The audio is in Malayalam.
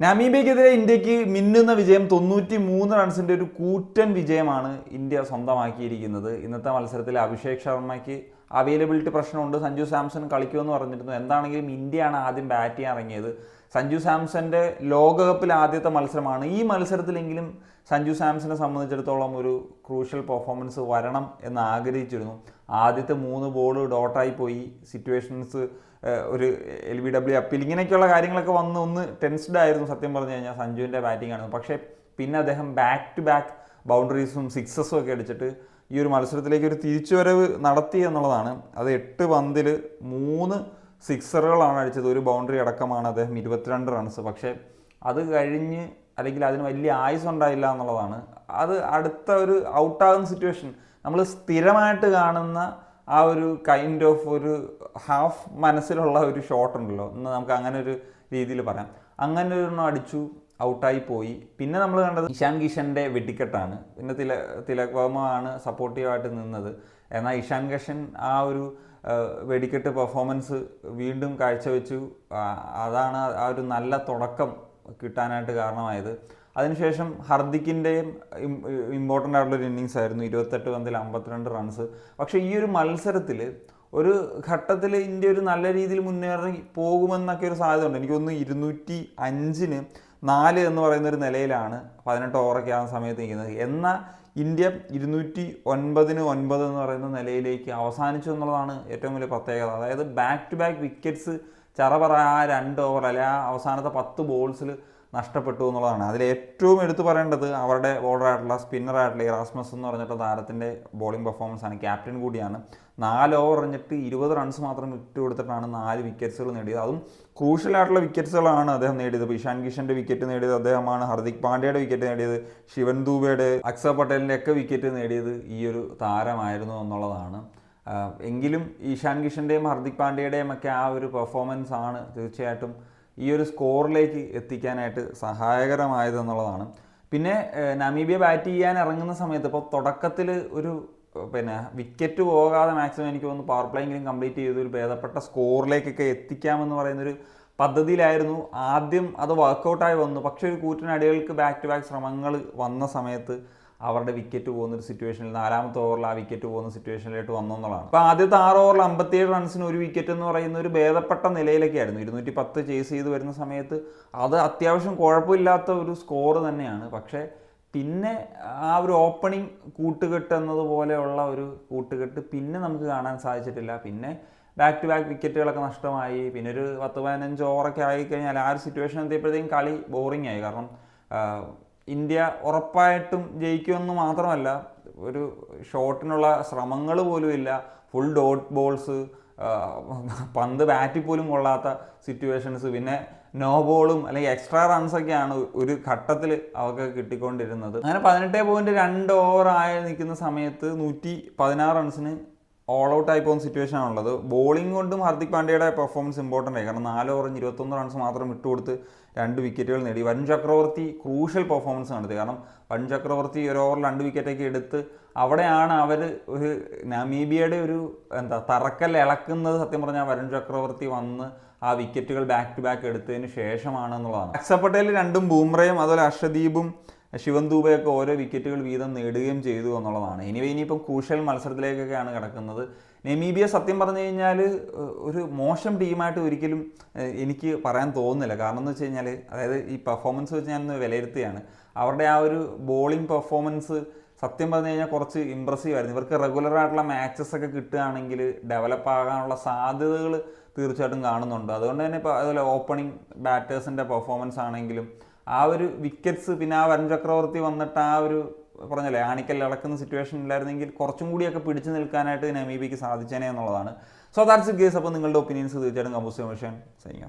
നമീബിയക്കെതിരെ ഇന്ത്യയ്ക്ക് മിന്നുന്ന വിജയം തൊണ്ണൂറ്റി മൂന്ന് റൺസിന്റെ ഒരു കൂറ്റൻ വിജയമാണ് ഇന്ത്യ സ്വന്തമാക്കിയിരിക്കുന്നത്. ഇന്നത്തെ മത്സരത്തിൽ അഭിഷേക് ശർമ്മയ്ക്ക് അവൈലബിലിറ്റി പ്രശ്നമുണ്ട്. സഞ്ജു സാംസൺ കളിക്കുമെന്ന് പറഞ്ഞിരുന്നു. എന്താണെങ്കിലും ഇന്ത്യയാണ് ആദ്യം ബാറ്റ് ചെയ്യാൻ ഇറങ്ങിയത്. സഞ്ജു സാംസന്റെ ലോകകപ്പിൽ ആദ്യത്തെ മത്സരമാണ്. ഈ മത്സരത്തിലെങ്കിലും സഞ്ജു സാംസനെ സംബന്ധിച്ചിടത്തോളം ഒരു ക്രൂഷ്യൽ പെർഫോമൻസ് വരണം എന്ന് ആഗ്രഹിച്ചിരുന്നു. ആദ്യത്തെ മൂന്ന് ബോൾ ഡോട്ടായി പോയി. സിറ്റുവേഷൻസ് ഒരു എൽ ബി ഡബ്ല്യു അപ്പിൽ ഇങ്ങനെയൊക്കെയുള്ള കാര്യങ്ങളൊക്കെ വന്ന് ഒന്ന് ടെൻസ്ഡ് ആയിരുന്നു സത്യം പറഞ്ഞു കഴിഞ്ഞാൽ സഞ്ജുവിന്റെ ബാറ്റിംഗ് ആണ് പക്ഷേ പിന്നെ അദ്ദേഹം ബാക്ക് ടു ബാക്ക് ബൗണ്ടറീസും സിക്സസും ഒക്കെ അടിച്ചിട്ട് ഈ ഒരു മത്സരത്തിലേക്ക് ഒരു തിരിച്ചുവരവ് നടത്തി എന്നുള്ളതാണ്. അത് എട്ട് പന്തിൽ മൂന്ന് സിക്സറുകളാണ് അടിച്ചത്. ഒരു ബൗണ്ടറി അടക്കമാണ് അദ്ദേഹം ഇരുപത്തിരണ്ട് റൺസ് പക്ഷേ അത് കഴിഞ്ഞ് അല്ലെങ്കിൽ അതിന് വലിയ ആയുസ് ഉണ്ടായില്ല എന്നുള്ളതാണ്. അത് അടുത്ത ഒരു ഔട്ടാകുന്ന സിറ്റുവേഷൻ നമ്മൾ സ്ഥിരമായിട്ട് കാണുന്ന ആ ഒരു കൈൻഡ് ഓഫ് ഒരു ഹാഫ് മനസ്സിലുള്ള ഒരു ഷോട്ട് ഉണ്ടല്ലോ. എന്ന് നമുക്ക് അങ്ങനെ ഒരു രീതിയിൽ പറയാം. അങ്ങനെ ഒരെണ്ണം അടിച്ചു. ഔട്ടായി പോയി. പിന്നെ നമ്മൾ കണ്ടത് ഇഷാൻ കിഷന്റെ വെടിക്കെട്ടാണ്. പിന്നെ തില തിലക് ആണ് സപ്പോർട്ടീവായിട്ട് നിന്നത്. എന്നാൽ ഇഷാൻ കിഷൻ ആ ഒരു വെടിക്കെട്ട് പെർഫോമൻസ് വീണ്ടും കാഴ്ചവെച്ചു. അതാണ് ആ ഒരു നല്ല തുടക്കം കിട്ടാനായിട്ട് കാരണമായത്. അതിനുശേഷം ഹർദിക്കിന്റെയും ഇമ്പോർട്ടന്റ് ആയിട്ടുള്ളൊരു ഇന്നിങ്സ് ആയിരുന്നു. ഇരുപത്തെട്ട് പന്തിൽ അമ്പത്തിരണ്ട് റൺസ്. പക്ഷേ ഈ ഒരു മത്സരത്തിൽ ഒരു ഘട്ടത്തിൽ ഇന്ത്യ ഒരു നല്ല രീതിയിൽ മുന്നേറി പോകുമെന്നൊക്കെ ഒരു സാധ്യത ഉണ്ട് എനിക്ക് തോന്നുന്നു ഇരുന്നൂറ്റി അഞ്ചിന് നാല് എന്ന് പറയുന്ന ഒരു നിലയിലാണ് പതിനെട്ട് ഓവറൊക്കെ ആ സമയത്ത് നിൽക്കുന്നത്. എന്നാൽ ഇന്ത്യ ഇരുന്നൂറ്റി ഒൻപതിന് ഒൻപത് എന്ന് പറയുന്ന നിലയിലേക്ക് അവസാനിച്ചു എന്നുള്ളതാണ് ഏറ്റവും വലിയ പ്രത്യേകത. അതായത് ബാക്ക് ടു ബാക്ക് വിക്കറ്റ്സ് ചറപറ ആ രണ്ട് ഓവർ അല്ലെ ആ അവസാനത്തെ പത്ത് ബോൾസിൽ നഷ്ടപ്പെട്ടു എന്നുള്ളതാണ്. അതിൽ ഏറ്റവും എടുത്തു പറയേണ്ടത് അവരുടെ ബോളറായിട്ടുള്ള സ്പിന്നറായിട്ടുള്ള ഇറാസ്മസ് എന്ന് പറഞ്ഞിട്ട് താരത്തിന്റെ ബോളിംഗ് പെർഫോമൻസ് ആണ്. ക്യാപ്റ്റൻ കൂടിയാണ്. നാല് ഓവർ എറിഞ്ഞിട്ട് ഇരുപത് റൺസ് മാത്രം വിട്ട് കൊടുത്തിട്ടാണ് നാല് വിക്കറ്റ്സുകൾ നേടിയത്. അതും ക്രൂഷ്യലായിട്ടുള്ള വിക്കറ്റ്സുകളാണ് അദ്ദേഹം നേടിയത്. ഇഷാൻ കിഷന്റെ വിക്കറ്റ് നേടിയത് അദ്ദേഹമാണ് ഹർദിക് പാണ്ഡ്യയുടെ വിക്കറ്റ് നേടിയത് ശിവൻ ദൂബയുടെ അക്സർ പട്ടേലിന്റെ ഒക്കെ വിക്കറ്റ് നേടിയത് ഈ ഒരു താരമായിരുന്നു എന്നുള്ളതാണ്. എങ്കിലും ഈശാൻ കിഷന്റെയും ഹർദിക് പാണ്ഡ്യയുടെയും ഒക്കെ ആ ഒരു പെർഫോമൻസ് ആണ് തീർച്ചയായിട്ടും ഈ ഒരു സ്കോറിലേക്ക് എത്തിക്കാനായിട്ട് സഹായകരമായത് എന്നുള്ളതാണ്. പിന്നെ നമീബിയ ബാറ്റ് ചെയ്യാൻ ഇറങ്ങുന്ന സമയത്ത് ഇപ്പോൾ തുടക്കത്തിൽ ഒരു പിന്നെ വിക്കറ്റ് പോകാതെ മാക്സിമം എനിക്ക് തോന്നുന്നു പവർ പ്ലേയെങ്കിലും കംപ്ലീറ്റ് ചെയ്ത് ഒരു ഭേദപ്പെട്ട സ്കോറിലേക്കൊക്കെ എത്തിക്കാമെന്ന് പറയുന്നൊരു പദ്ധതിയിലായിരുന്നു. ആദ്യം അത് വർക്കൗട്ടായി വന്നു. പക്ഷേ ഒരു കൂറ്റിനടികൾക്ക് ബാക്ക് ടു ബാക്ക് ശ്രമങ്ങൾ വന്ന സമയത്ത് അവരുടെ വിക്കറ്റ് പോകുന്ന ഒരു സിറ്റുവേഷനിൽ നാലാമത്തെ ഓവറിൽ ആ വിക്കറ്റ് പോകുന്ന സിറ്റുവേഷനിലേക്ക് വന്നു എന്നുള്ളതാണ്. അപ്പോൾ ആദ്യത്തെ ആറ് ഓവറിൽ അമ്പത്തിയേഴ് റൺസിന് ഒരു വിക്കറ്റ് എന്ന് പറയുന്ന ഒരു ഭേദപ്പെട്ട നിലയിലൊക്കെ ആയിരുന്നു ഇരുന്നൂറ്റി പത്ത് ചേസ് ചെയ്ത് വരുന്ന സമയത്ത് അത് അത്യാവശ്യം കുഴപ്പമില്ലാത്ത ഒരു സ്കോർ തന്നെയാണ്. പക്ഷേ പിന്നെ ആ ഒരു ഓപ്പണിംഗ് കൂട്ടുകെട്ട് എന്നതുപോലെയുള്ള ഒരു കൂട്ടുകെട്ട് പിന്നെ നമുക്ക് കാണാൻ സാധിച്ചിട്ടില്ല. പിന്നെ ബാക്ക് ടു ബാക്ക് വിക്കറ്റുകളൊക്കെ നഷ്ടമായി. പിന്നെ ഒരു പത്ത് പതിനഞ്ച് ഓവറൊക്കെ ആയിക്കഴിഞ്ഞാൽ ആ ഒരു സിറ്റുവേഷൻ എത്തിയപ്പോഴത്തേക്കും കളി ബോറിംഗ് ആയി. കാരണം ഇന്ത്യ ഉറപ്പായിട്ടും ജയിക്കുമെന്ന് മാത്രമല്ല ഒരു ഷോട്ടിനുള്ള ശ്രമങ്ങൾ പോലും ഇല്ല. ഫുൾ ഡോട്ട് ബോൾസ് പന്ത് ബാറ്റിൽ പോലും കൊള്ളാത്ത സിറ്റുവേഷൻസ് പിന്നെ നോ ബോളും അല്ലെങ്കിൽ എക്സ്ട്രാ റൺസൊക്കെയാണ് ഒരു ഘട്ടത്തിൽ അവർക്ക് കിട്ടിക്കൊണ്ടിരുന്നത്. അങ്ങനെ പതിനെട്ട് പോയിന്റ് രണ്ട് ഓവർ ആയി നിൽക്കുന്ന സമയത്ത് നൂറ്റി പതിനാറ് റൺസിന് ഓൾ ഔട്ട് ആയി പോകുന്ന സിറ്റുവേഷൻ ആണുള്ളത്. ബോളിംഗ് കൊണ്ടും ഹാർദിക് പാണ്ഡ്യയുടെ പെർഫോമൻസ് ഇമ്പോർട്ടന്റ് ആയി. കാരണം നാല് ഓവറും ഇരുപത്തൊന്ന് റൺസ് മാത്രം വിട്ടുകൊടുത്ത് രണ്ട് വിക്കറ്റുകൾ നേടി. വരുൺ ചക്രവർത്തി ക്രൂഷ്യൽ പെർഫോമൻസ് നടത്തി കാരണം വരുൺ ചക്രവർത്തി ഒരു ഓവറിൽ രണ്ട് വിക്കറ്റൊക്കെ എടുത്ത് അവിടെയാണ് അവർ ഒരു നമീബിയയുടെ ഒരു എന്താ തറക്കൽ ഇളക്കുന്നത് സത്യം പറഞ്ഞാൽ വരുൺ ചക്രവർത്തി വന്ന് ആ വിക്കറ്റുകൾ ബാക്ക് ടു ബാക്ക് എടുത്തതിന് ശേഷമാണ് എന്നുള്ളതാണ്. പട്ടേൽ രണ്ടും ബൂംറയും അതുപോലെ അർഷദീപും ശിവൻ ദൂബയൊക്കെ ഓരോ വിക്കറ്റുകൾ വീതം നേടുകയും ചെയ്തു എന്നുള്ളതാണ്. ഇനി ഇനിയിപ്പം ക്രൂഷ്യൽ മത്സരത്തിലേക്കൊക്കെയാണ് കിടക്കുന്നത്. നെമീബിയ സത്യം പറഞ്ഞു കഴിഞ്ഞാൽ ഒരു മോശം ടീമായിട്ട് ഒരിക്കലും എനിക്ക് പറയാൻ തോന്നുന്നില്ല. കാരണം എന്ന് വെച്ച് കഴിഞ്ഞാൽ അതായത് ഈ പെർഫോമൻസ് വെച്ച് ഞാനൊന്ന് വിലയിരുത്തുകയാണ്. അവരുടെ ആ ഒരു ബോളിംഗ് പെർഫോമൻസ് സത്യം പറഞ്ഞു കഴിഞ്ഞാൽ കുറച്ച് ഇമ്പ്രസീവ് ആയിരുന്നു. ഇവർക്ക് റെഗുലർ ആയിട്ടുള്ള മാച്ചസ് ഒക്കെ കിട്ടുകയാണെങ്കിൽ ഡെവലപ്പ് ആകാനുള്ള സാധ്യതകൾ തീർച്ചയായിട്ടും കാണുന്നുണ്ട്. അതുകൊണ്ട് തന്നെ ഇപ്പോൾ അതുപോലെ ഓപ്പണിംഗ് ബാറ്റേഴ്സിന്റെ പെർഫോമൻസ് ആണെങ്കിലും ആ ഒരു വിക്കറ്റ്സ് പിന്നെ ആ വരുൺ ചക്രവർത്തി വന്നിട്ട് ആ ഒരു പറഞ്ഞല്ലേ ആണിക്കൽ ഇളക്കുന്ന സിറ്റുവേഷൻ ഇല്ലായിരുന്നെങ്കിൽ കുറച്ചും കൂടിയൊക്കെ പിടിച്ചു നിൽക്കാനായിട്ട് നമീബിക്ക് സാധിച്ചേനെ എന്നുള്ളതാണ്. സോ ദാറ്റ്സ് ഇറ്റ് ഗേസ് അപ്പോൾ നിങ്ങളുടെ ഒപ്പീനിയൻസ് തീർച്ചയായിട്ടും കമ്പോസ് കമ്മീഷൻ ചെയ്യാം